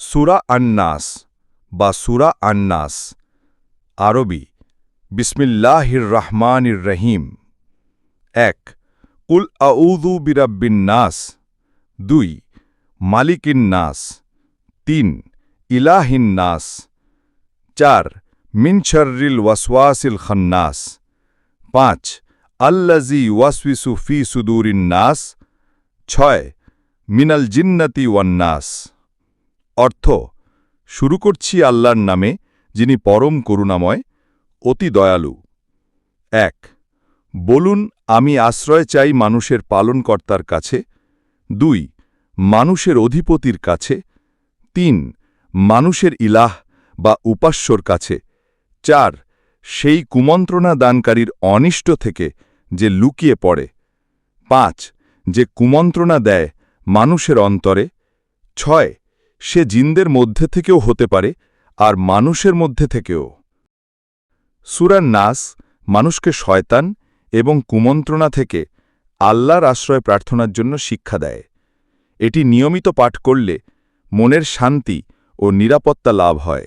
সুরা আন্নাস বা সুরা আন্নাস, আরবি, বিসমিল্লাহির রহমানির রহিম। এক, কুল আউযু বিরাব্বিন নাস। দুই, মালিকিন নাস। তিন, ইলাহিন নাস। চার, মিন শর্রিল ওয়াসওয়াসিল খান্নাস। পাঁচ আল্লাজি ওয়াসবিসু ফি সুদুরিন ছয়, মিনাল জিন্নাতি ওয়ান্নাস। অর্থ, শুরু করছি আল্লাহর নামে, যিনি পরম করুণাময়, অতি দয়ালু। এক, বলুন, আমি আশ্রয় চাই মানুষের পালনকর্তার কাছে। দুই, মানুষের অধিপতির কাছে। তিন, মানুষের ইলাহ বা উপাস্যর কাছে। চার, সেই কুমন্ত্রণা দানকারীর অনিষ্ট থেকে যে লুকিয়ে পড়ে। পাঁচ, যে কুমন্ত্রণা দেয় মানুষের অন্তরে। ছয় সে জিনদের মধ্যে থেকেও হতে পারে আর মানুষের মধ্যে থেকেও। সুরার নাস মানুষকে শয়তান এবং কুমন্ত্রণা থেকে আল্লাহর আশ্রয় প্রার্থনার জন্য শিক্ষা দেয়। এটি নিয়মিত পাঠ করলে মনের শান্তি ও নিরাপত্তা লাভ হয়।